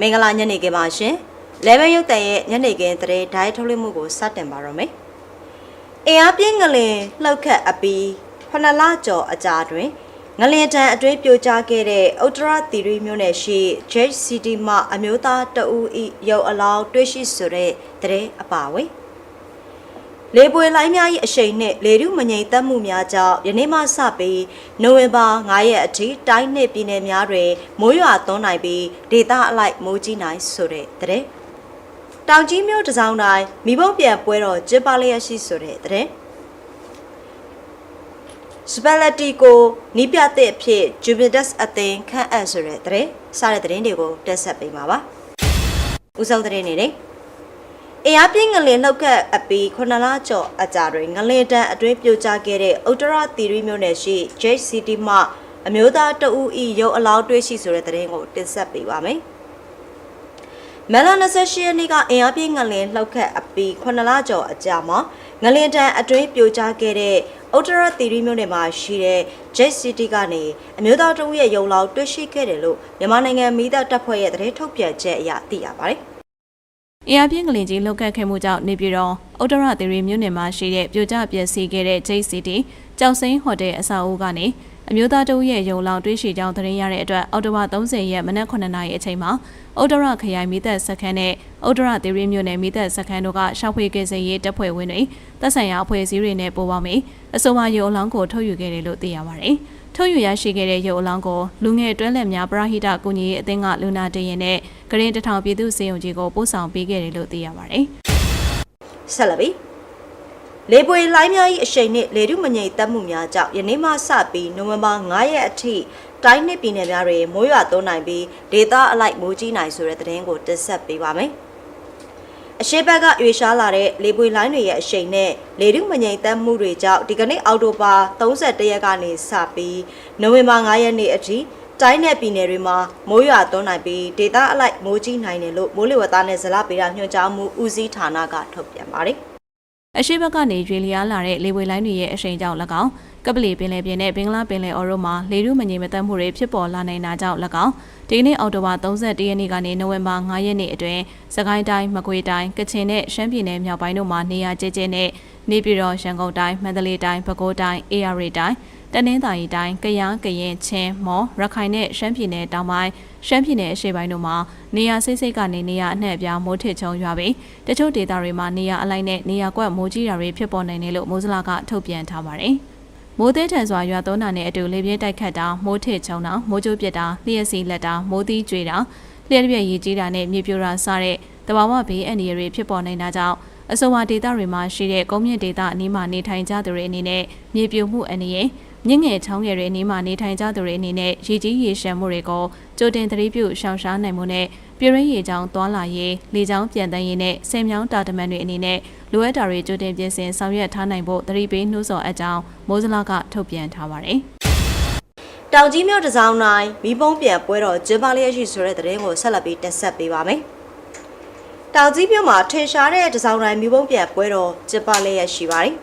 မင်္ဂလာညနေခင်းပါရှင်။လေဘန်ရုပ်တန်ရဲ့ညနေခင်းသတင်းဓာတ်ထုတ်လွှင့်မှုကိုစတင်ပါတော့မယ်။အင်အားပြင်းငလင်လှုပ်ခတ်အပီးဖနလကျော်အကြာတွင်ငလင်တန်အတွေးပြိုကျခဲ့တဲ့ဥတ္တရသီရိမြို့နယ်ရှိ Jet City မှအမျိုးသားတအူဤရုပ်အလောင်းတွေ့ရှိဆိုတဲ့သတင်းအပါအဝင် လေပွေလိုင်းများ၏အရှိန်နှင့်လေထုမငြိမ်သက်မှုများကြောင့်ယနေ့မှစပြီးနိုဝင်ဘာ9ရက်အထိတိုင်းနှင့်ပြည်နယ်များတွင်မိုးရွာသွန်းနိုင်ပြီးဒေသအလိုက်မိုးကြီးနိုင်ဆိုတဲ့တဲ့တောင်ကြီးမြို့တစ်စောင်းတိုင်းမိဘုံပြန်ပွဲတော်ကျင်းပလျက်ရှိဆိုတဲ့တဲ့စပယ်လတီကိုနီးပြတဲ့အဖြစ်ဂျူဗီဒက်အသင်းခန့်အပ်ဆိုတဲ့တဲ့စားတဲ့တဲ့တွေကိုတက်ဆက်ပေးပါပါဥဆုံးတဲ့နေနဲ့ အင်အားပြင်းငလင်လှုပ်ခတ်အပီခုနလကျော်အကြာတွင်ငလင်တန်အတွင်းပြိုကျခဲ့တဲ့ဥတ္တရသီရိမြို့နယ်ရှိ Jet City မှအမျိုးသားတအူဤရုပ်အလောင်းတွေ့ရှိဆိုတဲ့သတင်းကိုတင်ဆက်ပေးပါမယ်။မလ28ရက်နေ့ကအင်အားပြင်းငလင်လှုပ်ခတ်အပီခုနလကျော်အကြာမှာငလင်တန်အတွင်းပြိုကျခဲ့တဲ့ဥတ္တရသီရိမြို့နယ်မှာရှိတဲ့ Jet City ကနေအမျိုးသားတအူရဲ့ရုပ်လောင်းတွေ့ရှိခဲ့တယ်လို့မြန်မာနိုင်ငံမိသားတပ်ဖွဲ့ရဲ့သတင်းထုတ်ပြန်ချက်အရသိရပါတယ်။ အင်အားပြင်းကလင်ကြီးလောက်ခတ်ခဲ့မှုကြောင့်နေပြည်တော်ဥတ္တရသီရိမြို့နယ်မှာရှိတဲ့ပြိုကျပျက်စီးခဲ့တဲ့ JCT ကြောက်စိမ်းဟိုတယ်အဆောက်အဦကနေအမျိုးသားတဦးရဲ့ရုံလောင်တွေးရှိကြောင်းသတင်းရတဲ့အတွက်အော်တိုဘာ30ရက်မနက်9:00နာရီအချိန်မှာဥတ္တရခရိုင်မိသက်စခန်းနဲ့ဥတ္တရသီရိမြို့နယ်မိသက်စခန်းတို့ကရှောက်ဖွေကေစင်ရေးတပ်ဖွဲ့ဝင်တွေတပ်ဆိုင်ရာအဖွဲ့အစည်းတွေနဲ့ပူးပေါင်းပြီးအဆိုပါရုံအလောင်းကိုထုတ်ယူခဲ့တယ်လို့သိရပါတယ်။ ထုတ်ယူရရှိခဲ့တဲ့ရုပ်အလောင်းကိုလူငယ်တွဲလက်များပရဟိတကူညီရေးအသင်းကလူနာတင်ရင်နဲ့ဂရင်တထောင်ပြည်သူစေယုံကြီးကိုပို့ဆောင်ပေးခဲ့တယ်လို့သိရပါတယ်။ဆက်လက်ပြီးလေပွေလိုင်းများ၏အရှိန်နှင့်လေထုမငြိမ်သက်မှုများကြောင့်ယနေ့မှစပြီးနိုဝင်ဘာ9ရက်အထိတိုင်းနှစ်ပြည်နယ်များတွင်မိုးရွာသွန်းနိုင်ပြီးဒေသအလိုက်မိုးကြီးနိုင်ဆိုတဲ့သတင်းကိုတင်ဆက်ပေးပါမယ်။ အရှိဘက်ကရွေရှားလာတဲ့လေပွေလိုင်းတွေရဲ့အရှိန်နဲ့လေထုမငြိမ်သက်မှုတွေကြောင့်ဒီကနေ့အောက်တိုဘာ31ရက်ကနေစပြီးနိုဝင်ဘာ9ရက်နေ့အထိတိုင်းနယ်ပြည်နယ်တွေမှာမိုးရွာသွန်းနိုင်ပြီးဒေသအလိုက်မိုးကြီးနိုင်တယ်လို့မိုးလေဝသနဲ့ဇလပေတာညွှန်ကြားမှုဦးစီးဌာနကထုတ်ပြန်ပါတယ်။အရှိဘက်ကနေရွေလျားလာတဲ့လေဝေလိုင်းတွေရဲ့အရှိန်ကြောင့်၎င်း ကပလီပင်လယ်ပြင်နဲ့ဘင်္ဂလားပင်လယ်အော်တို့မှာလေထုမငြိမ်မသက်မှုတွေဖြစ်ပေါ်လာနိုင်တာကြောင့်၎င်းဒီကနေ့အောက်တိုဘာ31ရက်နေ့ကနေနိုဝင်ဘာ9ရက်နေ့အတွင်းစကိုင်းတိုင်းမကွေးတိုင်းကချင်နဲ့ရှမ်းပြည်နယ်မြောက်ပိုင်းတို့မှာနေရာကျကျနဲ့နေပြည်တော်ရန်ကုန်တိုင်းမန္တလေးတိုင်းပဲခူးတိုင်းအေရရီတိုင်းတနင်္သာရီတိုင်းကယားကရင်ချင်းမော်ရခိုင်နဲ့ရှမ်းပြည်နယ်တောင်ပိုင်းရှမ်းပြည်နယ်အရှေ့ပိုင်းတို့မှာနေရာစိတ်စိတ်ကနေနေရာအနှံ့အပြားမိုးထစ်ချုံရွာပြီးတချို့ဒေသတွေမှာနေရာအလိုက်နဲ့နေရာကွက်မိုးကြီးတာတွေဖြစ်ပေါ်နိုင်တယ်လို့မိုးစလာကထုတ်ပြန်ထားပါတယ်။ မိုးသေးထန်စွာရွာသွန်းတာနဲ့အတူလေပြင်းတိုက်ခတ်တာမိုးထစ်ချုံတာမိုးကြိုးပစ်တာလျှက်စီလက်တာမိုးသီးကျွေတာလျှက်ပြည့်ရည်ကြီးတာနဲ့မြေပြိုတာစတဲ့တဘာဝဘေးအန္တရာယ်တွေဖြစ်ပေါ်နိုင်တာကြောင့်အဆိုပါဒေသတွေမှာရှိတဲ့ကုန်းမြင့်ဒေသအနီးမှာနေထိုင်ကြသူတွေအနေနဲ့မြေပြိုမှုအန္တရာယ်မြင့်ငယ်ချောင်းငယ်တွေအနီးမှာနေထိုင်ကြသူတွေအနေနဲ့ရေကြီးရေရှမ်းမှုတွေကိုကြိုတင်သတိပြုရှောင်ရှားနိုင်မှုနဲ့ပြည်ရင်းရေချောင်းသွာလာရေးလေချောင်းပြန်တန်းရေးနဲ့ဆင်မြောင်းတာတမန်တွေအနေနဲ့ လိုအပ်တာတွေကြိုတင်ပြင်ဆင်ဆောင်ရွက်ထားနိုင်ဖို့သတိပေးနှိုးဆော်အပ်ကြောင်းမိုးစလာကထုတ်ပြန်ထားပါတယ်။တောင်ကြီးမြို့တစ်စောင်းတိုင်းမိဘုံပြန်ပွဲတော်ကျင်းပလျက်ရှိဆိုတဲ့သတင်းကိုဆက်လက်ပြီးတင်ဆက်ပေးပါမယ်။တောင်ကြီးမြို့မှာထင်ရှားတဲ့တစ်စောင်းတိုင်းမိဘုံပြန်ပွဲတော်ကျင်းပလျက်ရှိပါတယ်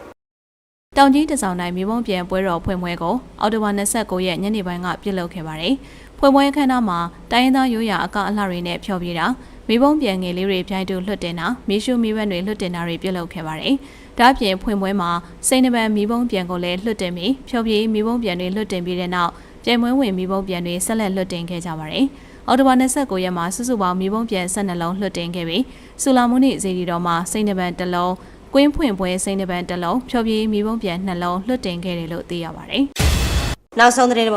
။တောင်ကြီးတစောင်းတိုင်းမြေပုံပြန်ပွဲတော်ဖွင့်ပွဲကိုအော်တိုဘာ29ရက်ညနေပိုင်းကပြုလုပ်ခဲ့ပါတယ်။ဖွင့်ပွဲအခမ်းအနားမှာတိုင်းရင်းသားရိုးရာအကအလှတွေနဲ့ဖျော်ဖြေတာ မြေပုံပြန်ငယ်လေးတွေပြိုင်တူလွှတ်တင်တာမီးရှူမီးဝက်တွေလွှတ်တင်တာတွေပြုလုပ်ခဲ့ပါတယ်။ဒါ့အပြင်ဖွင့်ပွဲမှာစိန်နပန်မီးပုံပြန်ကိုလည်းလွှတ်တင်ပြီးဖျော်ဖြေမီးပုံပြန်တွေလွှတ်တင်ပြီးတဲ့နောက်ပြန်ပွဲဝင်မီးပုံပြန်တွေဆက်လက်လွှတ်တင်ခဲ့ကြပါတယ်။အော်တိုဘာ29ရက်မှာစုစုပေါင်းမီးပုံပြန်12လုံးလွှတ်တင်ခဲ့ပြီးစူလာမုန်ိဇေဒီတော်မှာစိန်နပန်တစ်လုံးကွင်းဖွင့်ပွဲစိန်တပန်တစ်လုံးဖြောပြေးမိဘုံပြန်နှလုံးလွှတ်တင်ခဲ့တယ်လို့သိရပါတယ်နောက်ဆုံးသတင်းတ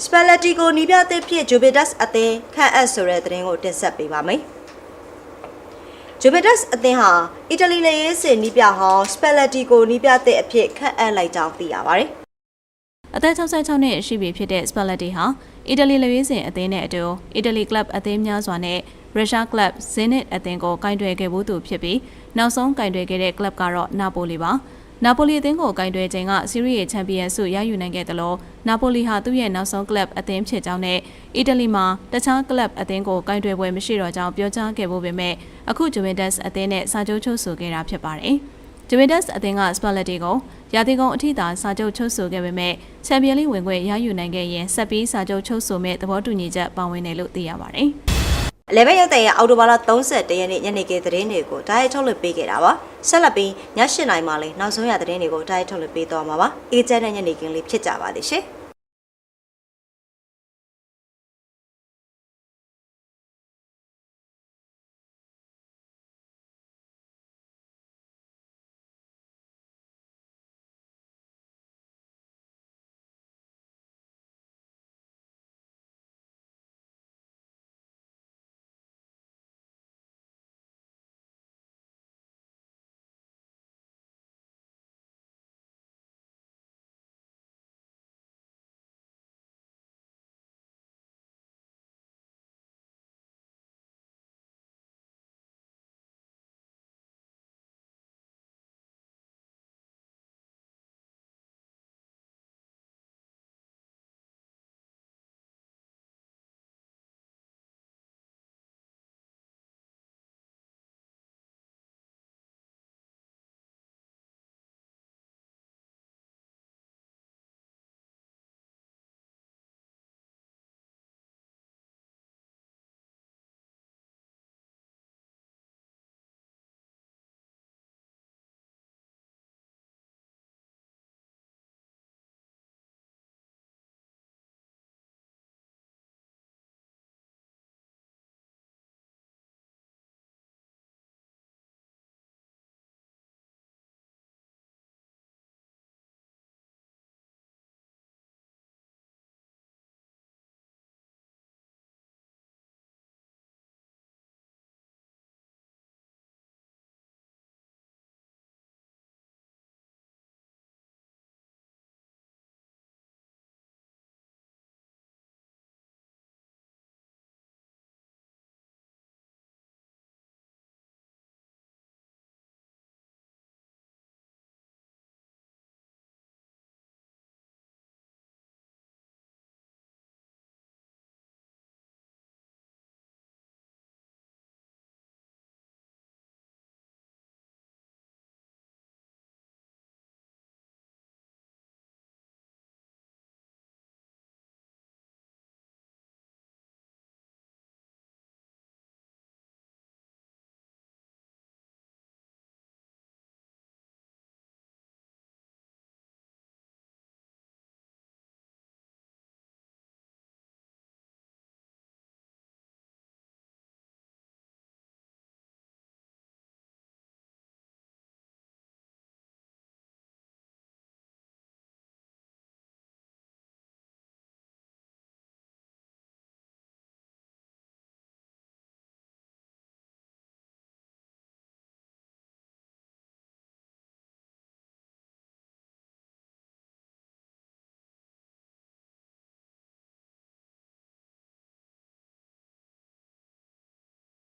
စ်ပုဒ်အနေနဲ့ Spalletti ကိုနီးပြသစ်ဖြစ် Juventus အသင်းခန့်အပ်ဆိုတဲ့သတင်းကိုတင်ဆက်ပေးပါမယ်။ Juventus အသင်းဟာအီတလီလေရေးစင်နီးပြဟောင်း Spalletti ကိုနီးပြသစ်အဖြစ်ခန့်အပ်လိုက်ကြောင်းသိရပါတယ်။အသက်66နှစ်ရှိပြီဖြစ်တဲ့ Spalletti ဟာအီတလီလူရေးစဉ်အသင်းနဲ့အတူအီတလီကလပ်အသင်းများစွာနဲ့ရုရှားကလပ် Zenit အသင်းကိုကင်တွယ်ခဲ့မှုသူဖြစ်ပြီးနောက်ဆုံးကင်တွယ်ခဲ့တဲ့ကလပ်ကတော့နာပိုလီပါ နာပိုလီအသင်းကိုကင်တွယ်ချိန်ကစီးရီးယေချန်ပီယံဆုရယူနိုင်ခဲ့တယ်လို့နာပိုလီဟာသူ့ရဲ့နောက်ဆုံးကလပ်အသင်းဖြစ်ကြောင်းနဲ့အီတလီမှာတခြားကလပ်အသင်းကိုကင်တွယ်ပွဲမရှိတော့ကြောင်းပြောကြားခဲ့ဖို့ပေမဲ့အခုဂျူဗင်တက်စ်အသင်းနဲ့စာချုပ်ချုပ်ဆိုခဲ့တာဖြစ်ပါတယ်။ဂျူဗင်တက်စ်အသင်းကစပါလက်တီကိုရာသီကုန်အထိသာစာချုပ်ချုပ်ဆိုခဲ့ပေမဲ့ချန်ပီယံလိဝင်ခွင့်ရယူနိုင်ခဲ့ရင်ဆက်ပြီးစာချုပ်ချုပ်ဆိုမဲ့သဘောတူညီချက်ပါဝင်တယ်လို့သိရပါတယ်။ အလဲဘက်ရုပ်တဲ့ရဲ့အော်တိုဘာလ31ရက်နေ့ညနေခင်းသတင်းတွေကိုဓာတ်ရိုက်ထုတ်လွှင့်ပေးခဲ့တာပါဆက်လက်ပြီးည7:00နာရီမှလည်းနောက်ဆုံးရသတင်းတွေကိုဓာတ်ရိုက်ထုတ်လွှင့်ပေးသွားမှာပါအေဂျင့်နဲ့ညနေခင်းလေးဖြစ်ကြပါသေးရှင်